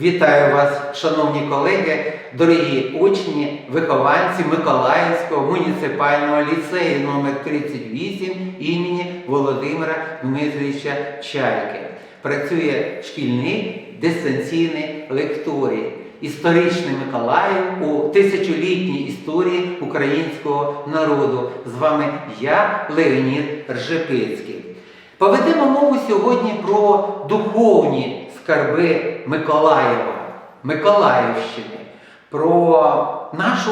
Вітаю вас, шановні колеги, дорогі учні, вихованці Миколаївського муніципального ліцею номер 38 імені Володимира Дмитровича Чайки. Працює шкільний дистанційний лекторій. Історичний Миколаїв у тисячолітній історії українського народу. З вами я, Леонід Ржепицький. Поведемо мову сьогодні про духовні скарби Миколаєва, Миколаївщини, про нашу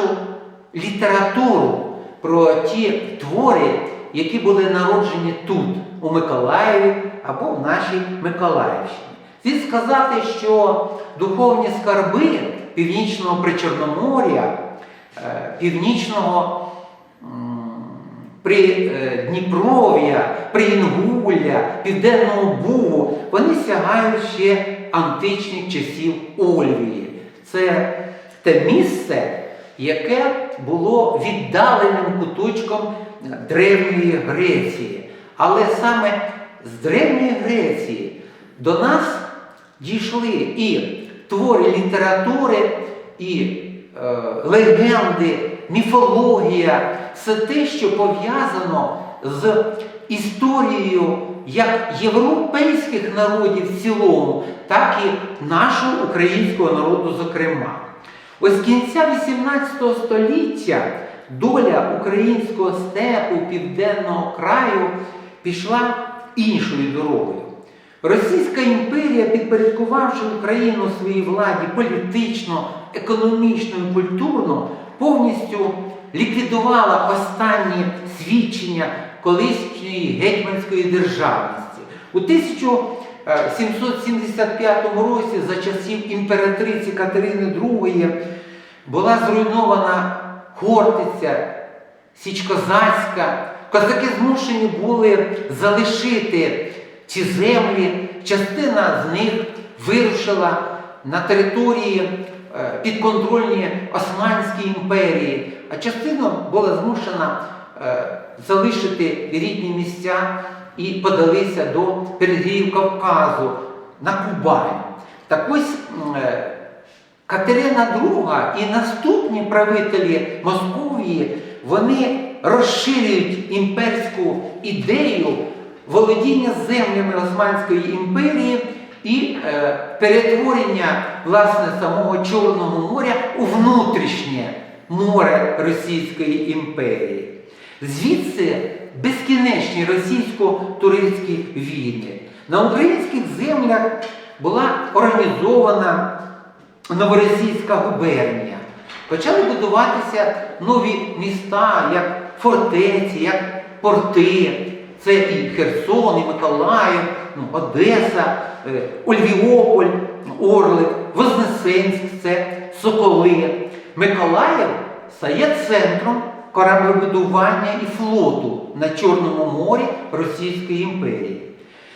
літературу, про ті твори, які були народжені тут, у Миколаєві або в нашій Миколаївщині. Слід сказати, що духовні скарби північного Причорномор'я, е, північного при е, Дніпров'я, Приінгулля, Південного Бугу, вони сягають ще античних часів Ольвії. Це те місце, яке було віддаленим куточком Древньої Греції. Але саме з Древньої Греції до нас дійшли і твори літератури, і е, легенди, міфологія, все те, що пов'язано з історією як європейських народів в цілому, так і нашого українського народу, зокрема. Ось з кінця 18 століття доля українського степу південного краю пішла іншою дорогою. Російська імперія, підпорядкувавши Україну своїй владі політично, економічно і культурно, повністю ліквідувала останні свідчення колишньої гетьманської державності. У 1775 році за часів імператриці Катерини II була зруйнована Хортиця, Січ Козацька. Козаки змушені були залишити ці землі. Частина з них вирушила на території е, підконтрольні Османській імперії, а частина була змушена е, залишити рідні місця і подалися до передгір'їв Кавказу на Кубань. Так ось е, Катерина II і наступні правителі Московії вони розширюють імперську ідею володіння землями Османської імперії і е, перетворення власне самого Чорного моря у внутрішнє море Російської імперії. Звідси безкінечні російсько-турецькі війни. На українських землях була організована Новоросійська губернія. Почали будуватися нові міста, як фортеці, як порти. Це і Херсон, і Миколаїв, ну, Одеса, е, Ольвіополь, Орлик, Вознесенськ, це Соколи. Миколаїв стає центром кораблебудування і флоту на Чорному морі Російської імперії.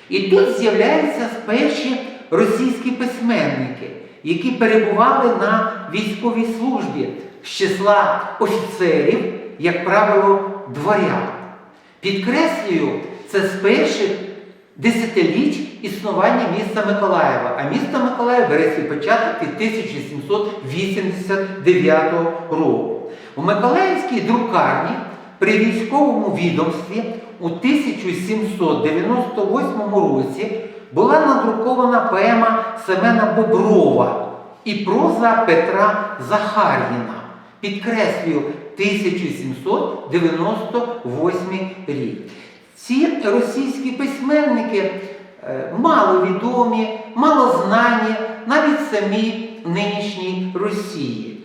І тут з'являються перші російські письменники, які перебували на військовій службі з числа офіцерів, як правило, дворян. Підкреслюю, це з перших десятиліть існування міста Миколаєва, а місто Миколаїв бере свій початок від 1789 року. У Миколаївській друкарні при військовому відомстві у 1798 році була надрукована поема Семена Боброва і проза Петра Захар'їна. Підкреслюю 1798 рік. Ці російські письменники е, мало відомі, навіть самі нинішній Росії.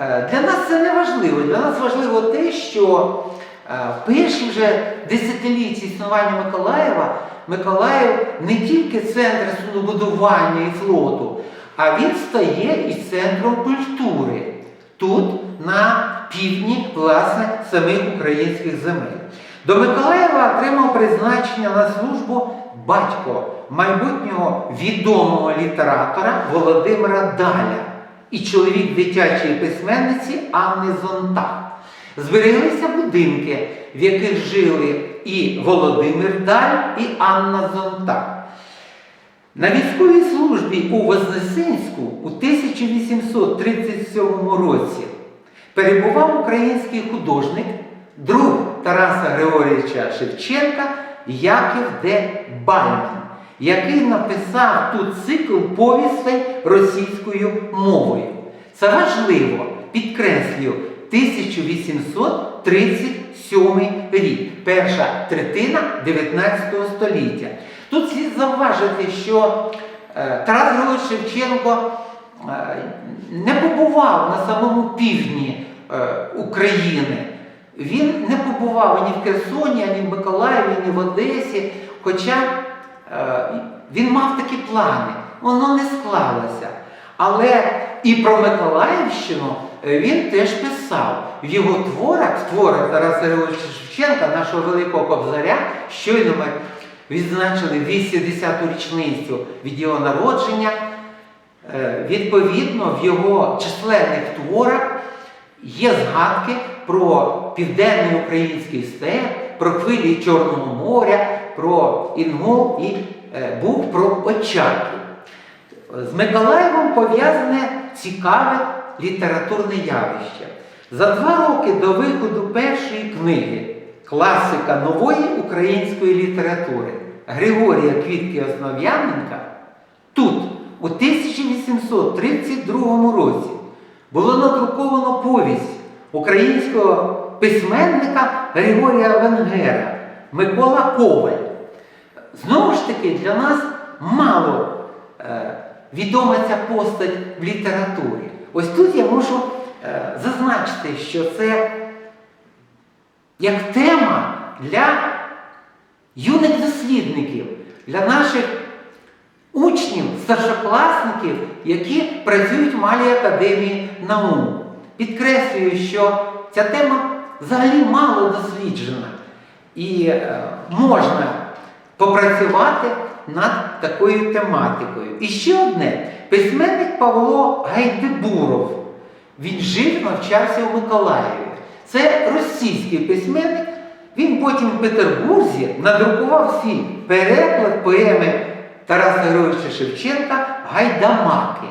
Е, Для нас це не важливо. Для нас важливо те, що е, в перші вже десятилітті існування Миколаєва Миколаїв не тільки центр суднобудування і флоту, а він стає і центром культури тут, на півдні, власне, самих українських земель. До Миколаєва отримав призначення на службу батько майбутнього відомого літератора Володимира Даля і чоловік дитячої письменниці Анни Зонтак. Збереглися будинки, в яких жили і Володимир Даль, і Анна Зонтак. На військовій службі у Вознесенську у 1837 році перебував український художник, друг Тараса Григорійовича Шевченка Яків Д. Бальман, який написав тут цикл повістей російською мовою. Це важливо, підкреслюю, 1837 рік, перша третина 19 століття. Тут слід зауважити, що е, Тарас Григорович Шевченко е, не побував на самому півдні е, України. Він не побував ані в Херсоні, ані в Миколаєві, ані в Одесі. Хоча е, він мав такі плани, воно не склалося. Але і про Миколаївщину е, він теж писав. В його творах, в творах Тараса Григоровича Шевченка, нашого великого кобзаря, щойно ми відзначили 80-ту річницю від його народження. Е, Відповідно, в його численних творах є згадки про південний український степ, про хвилі Чорного моря, про Інгул і е, був про Очаків. З Миколаєвом пов'язане цікаве літературне явище. За два роки до виходу першої книги класика нової української літератури Григорія Квітки Основ'яненка тут, у 1832 році, було надруковано повість українського письменника Григорія Венгера Микола Коваль. Знову ж таки, для нас мало е, відома ця постать в літературі. Ось тут я можу е, зазначити, що це як тема для юних дослідників, для наших учнів, старшокласників, які працюють в Малій академії наук. Підкреслюю, що ця тема взагалі мало досліджена і е, можна попрацювати над такою тематикою. І ще одне: письменник Павло Гайдебуров. Він жив, навчався в Миколаєві. Це російський письменник. Він потім в Петербурзі надрукував свій переклад поеми Тараса Григоровича Шевченка Гайдамаки.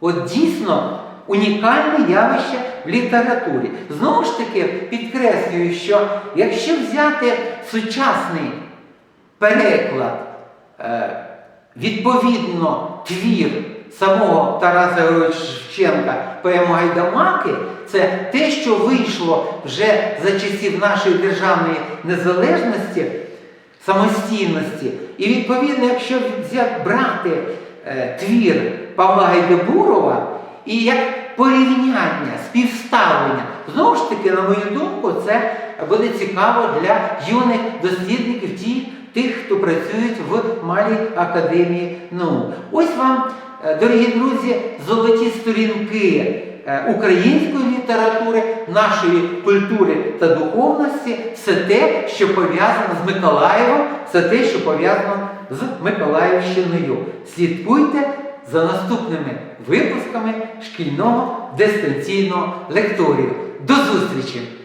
От дійсно унікальне явище в літературі. Знову ж таки, підкреслюю, що якщо взяти сучасний переклад, е, відповідно твір самого Тараса Григоровича Шевченка Гайдамаки, це те, що вийшло вже за часів нашої державної незалежності, самостійності. І відповідно, якщо брати е, твір Павла Гайдебурова і як порівняння, співставлення, знову ж таки, на мою думку, це буде цікаво для юних дослідників, тих, хто працюють в Малій академії наук. Ось вам, е, дорогі друзі, золоті сторінки е, української літератури, нашої культури та духовності, все те, що пов'язано з Миколаєвом, все те, що пов'язано з Миколаївщиною. Слідкуйте за наступними випусками шкільного дистанційного лекторію. До зустрічі!